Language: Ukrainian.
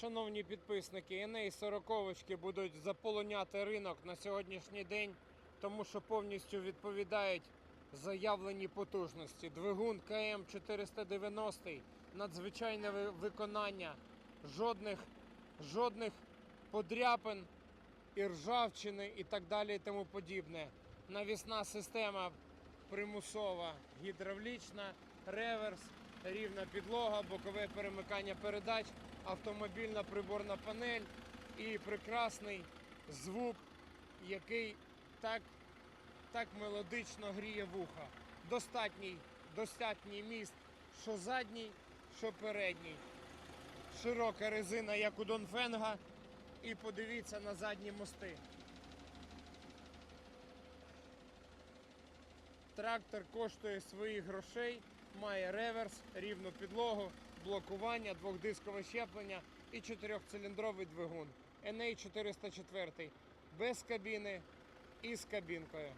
Шановні підписники, Еней 40 будуть заполоняти ринок на сьогоднішній день, тому що повністю відповідають заявлені потужності. Двигун КМ 490, надзвичайне виконання, жодних, жодних подряпин і ржавчини і так далі і тому подібне. Навісна система примусова гідравлічна, реверс, рівна підлога, бокове перемикання передач, автомобільна приборна панель і прекрасний звук, який так, так мелодично гріє вуха. Достатній, достатній міст, що задній, що передній. Широка резина, як у Донфенга, і подивіться на задні мости. Трактор коштує своїх грошей, має реверс, рівну підлогу, блокування, двохдискове щеплення і чотирьохциліндровий двигун. NA 404 без кабіни і з кабінкою.